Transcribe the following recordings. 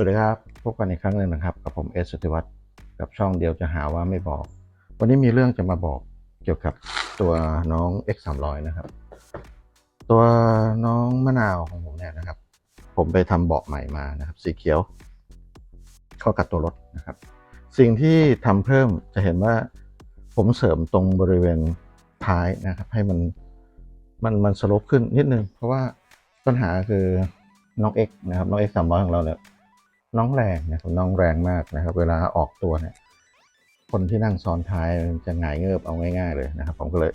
สวัสดีครับ พบกันอีกครั้งหนึ่งนะครับ กับผมเอสสติวัตรกับช่องเดียวจะหาว่าไม่บอก วันนี้มีเรื่องจะมาบอกเกี่ยวกับตัวน้อง X 3 0 0นะครับ ตัวน้องมะนาวของผมเนี่ยนะครับ ผมไปทำเบาะใหม่มานะครับ สีเขียว เข้ากับตัวรถนะครับ สิ่งที่ทำเพิ่มจะเห็นว่าผมเสริมตรงบริเวณท้ายนะครับ ให้มันมันมันสโลปขึ้นนิดนึง เพราะว่าปัญหาคือน้อง X นะครับน้อง X 3 0 0ของเราเนี่ย น้องแรงนะครับน้องแรงมากนะครับ เวลาออกตัวเนี่ยคนที่นั่งซ้อนท้ายจะหงายเงิบเอาง่าย ๆ เลยนะครับ ผมก็เลย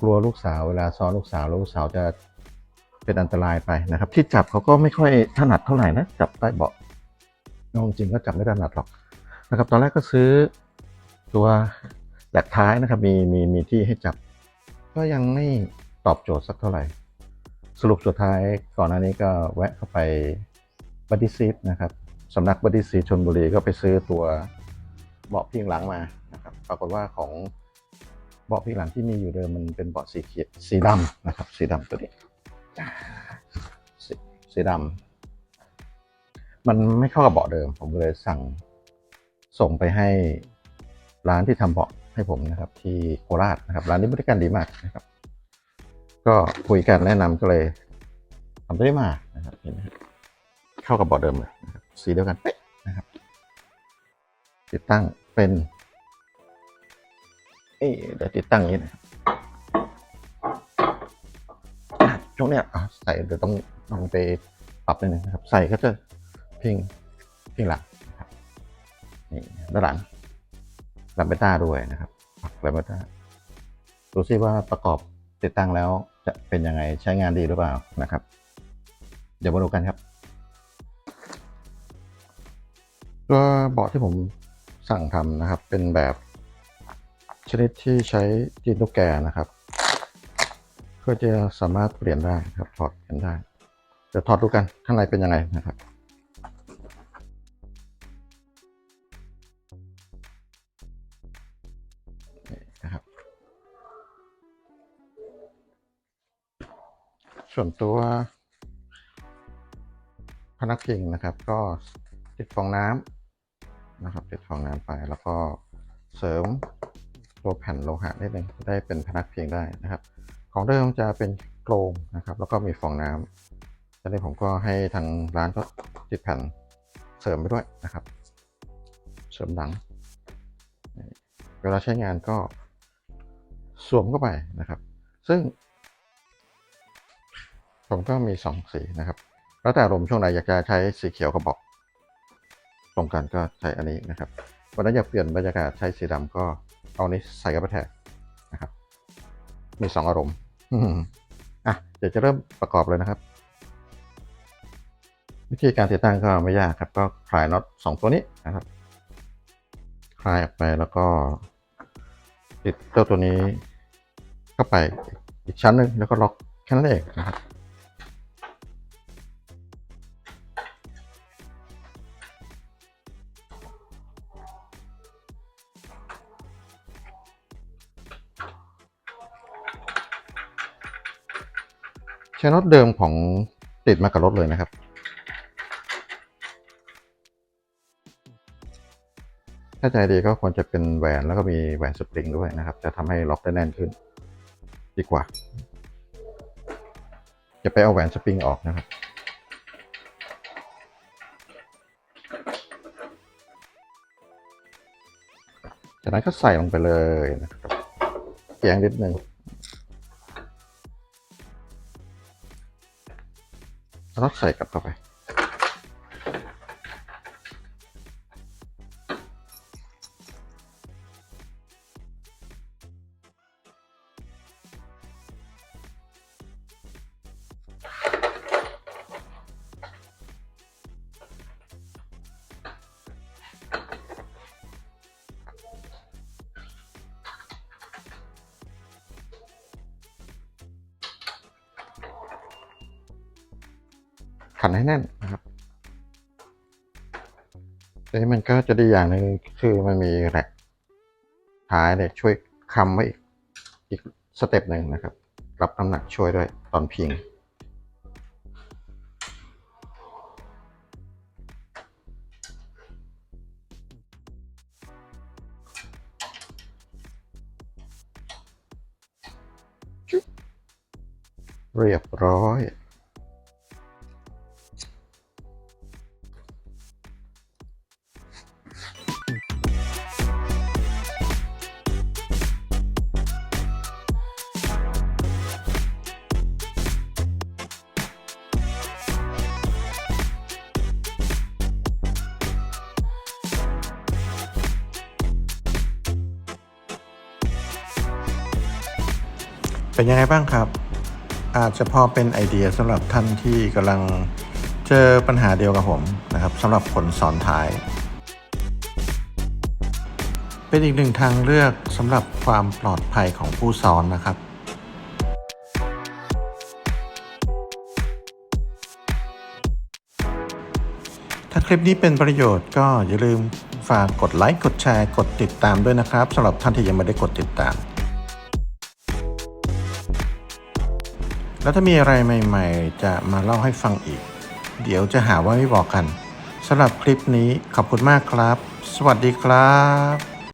กลัวลูกสาวเวลาซ้อนลูกสาวลูกสาวจะเป็นอันตรายไปนะครับ ที่จับเขาก็ไม่ค่อยถนัดเท่าไหร่นะจับใต้เบาะเอาจริงก็จับไม่ถนัดหรอกนะครับ ตอนแรกก็ซื้อตัวแหลกท้ายนะครับมีมีมีที่ให้จับ ก็ยังไม่ตอบโจทย์สักเท่าไหร่ สรุปสุดท้ายก่อนหน้านี้ก็แวะเข้าไป บัดดี้ซีทนะครับสำนักบัดดี้ซีทชนบุรีก็ไปซื้อตัวเบาะพิงหลังมานะครับปรากฏว่าของเบาะพิงหลังที่มีอยู่เดิมมันเป็นเบาะสีเขียวสีดำนะครับ สีดำตัวนี้สีสีดำมันไม่เข้ากับเบาะเดิม ผมเลยสั่งส่งไปให้ร้านที่ทำเบาะให้ผมนะครับ ที่โคราชนะครับ ร้านนี้บริการดีมากนะครับ ก็คุยกันแนะนำก็เลยทำได้มานะครับเห็นไหมครับ เข้ากับเบาะเดิมเลยนะครับสีเดียวกันเป๊ะนะครับ ติดตั้งเป็นเอ้ยเดี๋ยวติดตั้งนี้นะครับช่วงเนี้ยอะใส่เดี๋ยวต้องลองไปปรับนิดนึงนะครับ ใส่ก็จะพิงพิงหลังนะครับนี่ด้านหลังลำเบต้าด้วยนะครับลำเบต้าดูซิว่าประกอบติดตั้งแล้วจะเป็นยังไงใช้งานดีหรือเปล่านะครับ เดี๋ยวมาดูกันครับ ตัวเบาะที่ผมสั่งทำนะครับ เป็นแบบชนิดที่ใช้จีนตุ๊กแกนะครับ ก็จะสามารถเปลี่ยนได้ครับถอดเปลี่ยนได้เดี๋ยวถอดดูกันข้างในเป็นยังไงนะครับนี่นะครับ ส่วนตัวพนักพิงนะครับ ก็ติดฟองน้ำ นะครับติดฟองน้ำไปแล้วก็เสริมตัวแผ่นโลหะนิดนึงได้เป็นพนักพิงได้นะครับ ของเดิมจะเป็นโครงนะครับ แล้วก็มีฟองน้ำตอนนี้ผมก็ให้ทางร้านก็ติดแผ่นเสริมไปด้วยนะครับ เสริมหลัง เวลาใช้งานก็สวมเข้าไปนะครับ ซึ่ง ผมก็มีสองสีนะครับ แล้วแต่อารมช่วงไหนอยากจะใช้สีเขียวกับบอก ตรงกันก็ใช้อันนี้นะครับวันนั้นอยากเปลี่ยนบรรยากาศใช้สีดำก็เอานี้ใส่กับแทนนะครับ มีสองอารมณ์อะเดี๋ยวจะเริ่มประกอบเลยนะครับ วิธีการติดตั้งก็ไม่ยากครับ ก็คลายน็อตสองตัวนี้นะครับ คลายออกไปแล้วก็ ติดเจ้าตัวนี้เข้าไปอีกชั้นหนึ่งแล้วก็ล็อกแค่นั้นเองนะครับ ใช้น็อตเดิมของติดมากับรถเลยนะครับ ถ้าใจดีก็ควรจะเป็นแหวนแล้วก็มีแหวนสปริงด้วยนะครับ จะทำให้ล็อกได้แน่นขึ้น ดีกว่า จะไปเอาแหวนสปริงออกนะครับจากนั้นก็ใส่ลงไปเลยนะครับแยงนิดนึง แล้วก็ใส่กลับเข้าไป ขันให้แน่นนะครับทีนี้มันก็จะดีอย่างหนึ่งคือมันมีแหลกท้ายเนี่ยช่วยค้ำไว้อีกอีกสเต็ปหนึ่งนะครับ รับน้ำหนักช่วยด้วยตอนพิงเรียบร้อย เป็นยังไงบ้างครับ อาจจะพอเป็นไอเดียสำหรับท่านที่กำลังเจอปัญหาเดียวกับผมนะครับสำหรับคนสอนท้าย เป็นอีกหนึ่งทางเลือกสำหรับความปลอดภัยของผู้สอนนะครับถ้าคลิปนี้เป็นประโยชน์ก็อย่าลืมฝากกดไลค์ กดแชร์ กดติดตามด้วยนะครับสำหรับท่านที่ยังไม่ได้กดติดตาม แล้วถ้ามีอะไรใหม่ๆ จะมาเล่าให้ฟังอีก เดี๋ยวจะหาว่าไม่บอกกันสำหรับคลิปนี้ขอบคุณมากครับ สวัสดีครับ